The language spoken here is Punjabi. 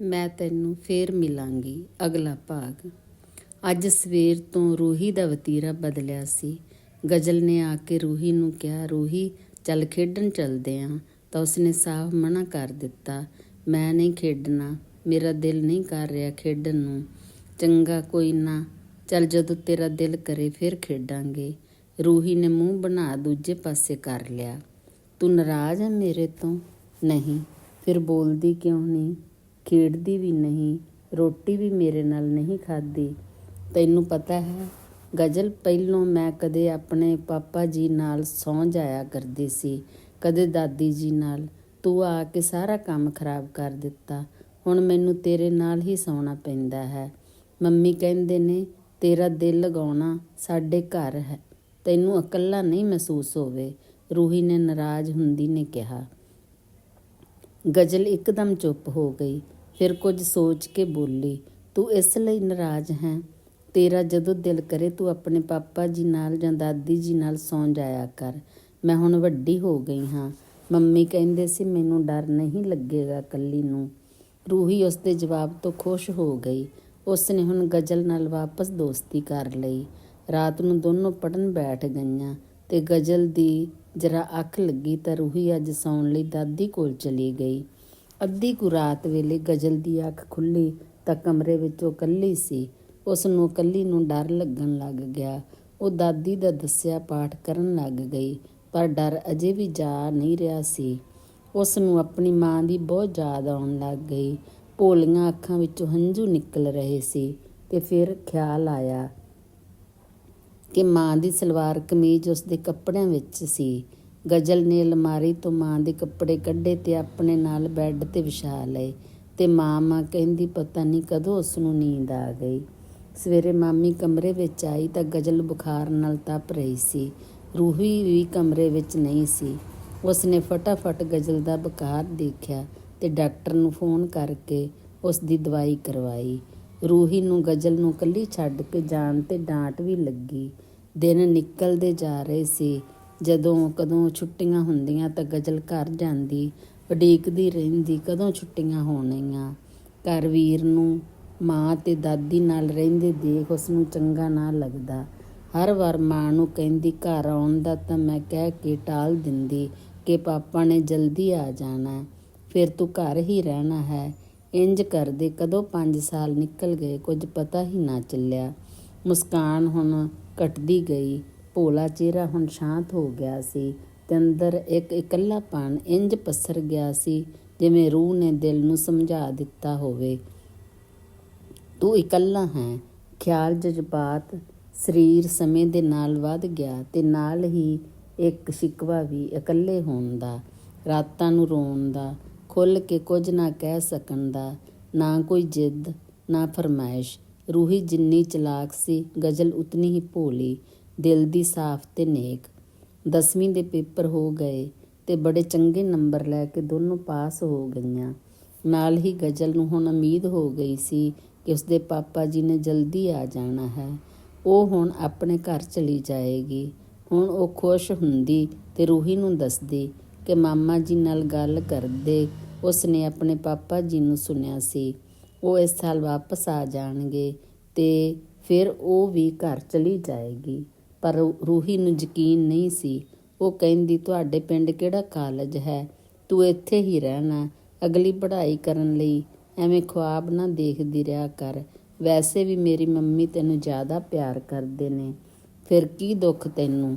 ਮੈਂ ਤੈਨੂੰ ਫੇਰ ਮਿਲਾਂਗੀ, ਅਗਲਾ ਭਾਗ। ਅੱਜ ਸਵੇਰ ਤੋਂ ਰੂਹੀ ਦਾ ਵਤੀਰਾ ਬਦਲਿਆ ਸੀ। ਗਜ਼ਲ ਨੇ ਆ ਕੇ ਰੂਹੀ ਨੂੰ ਕਿਹਾ, ਰੂਹੀ, ਚੱਲ ਖੇਡਣ ਚੱਲਦੇ ਆਂ। ਤਾਂ ਉਸਨੇ ਸਾਫ਼ ਮਨਾ ਕਰ ਦਿੱਤਾ, ਮੈਂ ਨਹੀਂ ਖੇਡਣਾ, ਮੇਰਾ ਦਿਲ ਨਹੀਂ ਕਰ ਰਿਹਾ ਖੇਡਣ ਨੂੰ। ਚੰਗਾ ਕੋਈ ਨਾ, ਚੱਲ ਜਦੋਂ ਤੇਰਾ ਦਿਲ ਕਰੇ ਫਿਰ ਖੇਡਾਂਗੇ। ਰੂਹੀ ਨੇ ਮੂੰਹ ਬਣਾ ਦੂਜੇ ਪਾਸੇ ਕਰ ਲਿਆ, ਤੂੰ ਨਾਰਾਜ਼ ਹੈ ਮੇਰੇ ਤੋਂ? ਨਹੀਂ। ਫਿਰ ਬੋਲਦੀ ਕਿਉਂ ਨਹੀਂ? ਖੇਡਦੀ ਵੀ ਨਹੀਂ, ਰੋਟੀ ਵੀ ਮੇਰੇ ਨਾਲ ਨਹੀਂ ਖਾਧੀ। ਤੈਨੂੰ ਪਤਾ ਹੈ, ਗਜ਼ਲ ਪਹਿਲੋਂ ਮੈਂ ਕਦੇ ਆਪਣੇ ਪਾਪਾ ਜੀ ਨਾਲ ਸੌਂ ਜਾਇਆ ਕਰਦੀ ਸੀ, ਕਦੇ ਦਾਦੀ ਜੀ ਨਾਲ। ਤੂੰ ਆ ਕੇ ਸਾਰਾ ਕੰਮ ਖਰਾਬ ਕਰ ਦਿੱਤਾ, ਹੁਣ ਮੈਨੂੰ ਤੇਰੇ ਨਾਲ ਹੀ ਸੌਣਾ ਪੈਂਦਾ ਹੈ। ਮੰਮੀ ਕਹਿੰਦੇ ਨੇ, ਤੇਰਾ ਦਿਲ ਲਗਾਉਣਾ ਸਾਡੇ ਘਰ ਹੈ, ਤੈਨੂੰ ਇਕੱਲਾ ਨਹੀਂ ਮਹਿਸੂਸ ਹੋਵੇ, ਰੂਹੀ ਨੇ ਨਾਰਾਜ਼ ਹੁੰਦੀ ਨੇ ਕਿਹਾ। ਗਜ਼ਲ ਇੱਕਦਮ ਚੁੱਪ ਹੋ ਗਈ। ਫਿਰ ਕੁਝ ਸੋਚ ਕੇ ਬੋਲੀ, ਤੂੰ ਇਸ ਲਈ ਨਾਰਾਜ਼ ਹੈ। ਤੇਰਾ ਜਦੋਂ ਦਿਲ ਕਰੇ ਤੂੰ ਆਪਣੇ ਪਾਪਾ ਜੀ ਨਾਲ ਜਾਂ ਦਾਦੀ ਜੀ ਨਾਲ ਸੌਂ ਜਾਇਆ ਕਰ। ਮੈਂ ਹੁਣ ਵੱਡੀ ਹੋ ਗਈ ਹਾਂ। ਮੰਮੀ ਕਹਿੰਦੇ ਸੀ, ਮੈਨੂੰ ਡਰ ਨਹੀਂ ਲੱਗੇਗਾ ਕੱਲੀ ਨੂੰ। ਰੂਹੀ ਉਸ ਦੇ ਜਵਾਬ ਤੋਂ ਖੁਸ਼ ਹੋ ਗਈ। ਉਸ ਨੇ ਹੁਣ ਗਜ਼ਲ ਨਾਲ ਵਾਪਸ ਦੋਸਤੀ ਕਰ ਲਈ। ਰਾਤ ਨੂੰ ਦੋਨੋਂ ਪੜਨ ਬੈਠ ਗਈਆਂ ਤੇ ਗਜ਼ਲ ਦੀ ਜਰਾ ਅੱਖ ਲੱਗੀ ਤਾਂ ਰੂਹੀ ਅੱਜ ਸੌਣ ਲਈ ਦਾਦੀ ਕੋਲ ਚਲੀ ਗਈ। ਅੱਧੀ ਕੁ ਰਾਤ ਵੇਲੇ ਗਜ਼ਲ ਦੀ ਅੱਖ ਖੁੱਲੀ ਤਾਂ ਕਮਰੇ ਵਿੱਚ ਉਹ ਕੱਲੀ ਸੀ। ਉਸ ਨੂੰ ਕੱਲੀ ਨੂੰ ਡਰ ਲੱਗਣ ਲੱਗ ਗਿਆ। ਉਹ ਦਾਦੀ ਦਾ ਦੱਸਿਆ ਪਾਠ ਕਰਨ ਲੱਗ ਗਈ, ਪਰ ਡਰ ਅਜੇ ਵੀ ਜਾ ਨਹੀਂ ਰਿਹਾ ਸੀ। ਉਸ ਨੂੰ ਆਪਣੀ ਮਾਂ ਦੀ ਬਹੁਤ ਯਾਦ ਆਉਣ ਲੱਗ ਗਈ। ਭੋਲੀਆਂ ਅੱਖਾਂ ਵਿੱਚੋਂ ਹੰਝੂ ਨਿਕਲ ਰਹੇ ਸੀ ਤੇ ਫਿਰ ਖਿਆਲ ਆਇਆ ਕਿ ਮਾਂ ਦੀ ਸਲਵਾਰ ਕਮੀਜ਼ ਉਸ ਦੇ ਕੱਪੜਿਆਂ ਵਿੱਚ ਸੀ। ਗਜ਼ਲ ਨੇ ਅਲਮਾਰੀ ਤੋਂ ਮਾਂ ਦੇ ਕੱਪੜੇ ਕੱਢੇ ਤੇ ਆਪਣੇ ਨਾਲ ਬੈੱਡ ਤੇ ਵਿਛਾ ਲਏ। ਤੇ ਮਾਂ ਮਾਂ ਕਹਿੰਦੀ, ਪਤਾ ਨਹੀਂ ਕਦੋਂ ਉਸ ਨੂੰ ਨੀਂਦ ਆ ਗਈ। ਸਵੇਰੇ ਮਾਮੀ ਕਮਰੇ ਵਿੱਚ ਆਈ ਤਾਂ ਗਜ਼ਲ ਬੁਖਾਰ ਨਾਲ ਤਪ ਰਹੀ ਸੀ। ਰੂਹੀ ਵੀ ਕਮਰੇ ਵਿੱਚ ਨਹੀਂ ਸੀ। ਉਸ ਨੇ ਫਟਾਫਟ ਗਜ਼ਲ ਦਾ ਬੁਖਾਰ ਦੇਖਿਆ ਤੇ ਡਾਕਟਰ ਨੂੰ ਫੋਨ ਕਰਕੇ ਉਸ ਦੀ ਦਵਾਈ ਕਰਵਾਈ। ਰੂਹੀ ਨੂੰ ਗਜ਼ਲ ਨੂੰ ਕੱਲੀ ਛੱਡ ਕੇ ਜਾਣ ਤੇ ਡਾਂਟ ਵੀ ਲੱਗੀ। ਦਿਨ ਨਿਕਲਦੇ ਜਾ ਰਹੇ ਸੀ। ਜਦੋਂ ਕਦੋਂ ਛੁੱਟੀਆਂ ਹੁੰਦੀਆਂ ਤਾਂ ਗਜ਼ਲ ਘਰ ਜਾਂਦੀ, ਉਡੀਕਦੀ ਰਹਿੰਦੀ, ਕਦੋਂ ਛੁੱਟੀਆਂ ਹੋਣੀਆਂ। ਘਰ ਵੀਰ ਨੂੰ ਮਾਂ ਤੇ ਦਾਦੀ ਨਾਲ ਰਹਿੰਦੇ ਦੇਖ ਉਸ ਨੂੰ ਚੰਗਾ ਨਾ ਲੱਗਦਾ। ਹਰ ਵਾਰ ਮਾਂ ਨੂੰ ਕਹਿੰਦੀ, ਘਰ ਆਉਣ ਦਾ ਤਾਂ ਮੈਂ ਕਹਿ ਕੇ ਟਾਲ ਦਿੰਦੀ ਕਿ ਪਾਪਾ ਨੇ ਜਲਦੀ ਆ ਜਾਣਾ ਫਿਰ ਤੂੰ ਘਰ ਹੀ ਰਹਿਣਾ ਹੈ। ਇੰਜ ਕਰਦੇ ਕਦੋਂ 5 ਸਾਲ ਨਿਕਲ ਗਏ, ਕੁਝ ਪਤਾ ਹੀ ਨਾ ਚੱਲਿਆ। ਮੁਸਕਾਨ ਹੁਣ ਘਟਦੀ ਗਈ। ਭੋਲਾ ਚਿਹਰਾ ਹੁਣ ਸ਼ਾਂਤ ਹੋ ਗਿਆ ਸੀ ਤੇ ਅੰਦਰ ਇੱਕ ਇਕੱਲਾਪਣ ਇੰਜ ਪਸਰ ਗਿਆ ਸੀ, ਜਿਵੇਂ ਰੂਹ ਨੇ ਦਿਲ ਨੂੰ ਸਮਝਾ ਦਿੱਤਾ ਹੋਵੇ। ਤੂੰ ਇਕੱਲਾ ਹੈ, ਖਿਆਲ ਜਜ਼ਬਾਤ ਸਰੀਰ ਸਮੇਂ ਦੇ ਨਾਲ ਵੱਧ ਗਿਆ ਤੇ ਨਾਲ ਹੀ ਇੱਕ ਸ਼ਿਕਵਾ ਵੀ ਇਕੱਲੇ ਹੋਣ ਦਾ, ਰਾਤਾਂ ਨੂੰ ਰੋਣ ਦਾ, ਖੁੱਲ ਕੇ ਕੁਝ ਨਾ ਕਹਿ ਸਕਣ ਦਾ, ਨਾ ਕੋਈ ਜਿੱਦ, ਨਾ ਫਰਮਾਇਸ਼। ਰੂਹੀ ਜਿੰਨੀ ਚਲਾਕ ਸੀ, ਗਜ਼ਲ ਉਤਨੀ ਹੀ ਭੋਲੀ ਦਿਲ ਦੀ ਸਾਫ਼ ਤੇ ਨੇਕ। ਦਸਵੀਂ ਦੇ ਪੇਪਰ ਹੋ ਗਏ ਤੇ ਬੜੇ ਚੰਗੇ ਨੰਬਰ ਲੈ ਕੇ ਦੋਨੋਂ ਪਾਸ ਹੋ ਗਈਆਂ। ਨਾਲ ਹੀ ਗਜ਼ਲ ਨੂੰ ਹੁਣ ਉਮੀਦ ਹੋ ਗਈ ਸੀ ਕਿ ਉਸਦੇ ਪਾਪਾ ਜੀ ਨੇ ਜਲਦੀ ਆ ਜਾਣਾ ਹੈ। ਉਹ ਹੁਣ ਆਪਣੇ ਘਰ ਚਲੀ ਜਾਏਗੀ। ਹੁਣ ਉਹ ਖੁਸ਼ ਹੁੰਦੀ ਤੇ ਰੂਹੀ ਨੂੰ ਦੱਸਦੀ ਕਿ ਮਾਮਾ ਜੀ ਨਾਲ ਗੱਲ ਕਰਦੇ ਉਸ ਨੇ ਆਪਣੇ ਪਾਪਾ ਜੀ ਨੂੰ ਸੁਣਿਆ ਸੀ। ਉਹ ਇਸ ਸਾਲ ਵਾਪਸ ਆ ਜਾਣਗੇ ਤੇ ਫਿਰ ਉਹ ਵੀ ਘਰ ਚਲੀ ਜਾਏਗੀ। ਪਰ ਰੂਹੀ ਨੂੰ ਯਕੀਨ ਨਹੀਂ ਸੀ। ਉਹ ਕਹਿੰਦੀ, ਤੁਹਾਡੇ ਪਿੰਡ ਕਿਹੜਾ ਕਾਲਜ ਹੈ? ਤੂੰ ਇੱਥੇ ਹੀ ਰਹਿਣਾ। ਅਗਲੀ ਪੜ੍ਹਾਈ ਕਰਨ ਲਈ ਐਵੇਂ ਖੁਆਬ ਨਾ ਦੇਖਦੀ ਰਿਹਾ ਕਰ। ਵੈਸੇ ਵੀ ਮੇਰੀ ਮੰਮੀ ਤੈਨੂੰ ਜ਼ਿਆਦਾ ਪਿਆਰ ਕਰਦੇ ਨੇ। ਫਿਰ ਕੀ ਦੁੱਖ ਤੈਨੂੰ?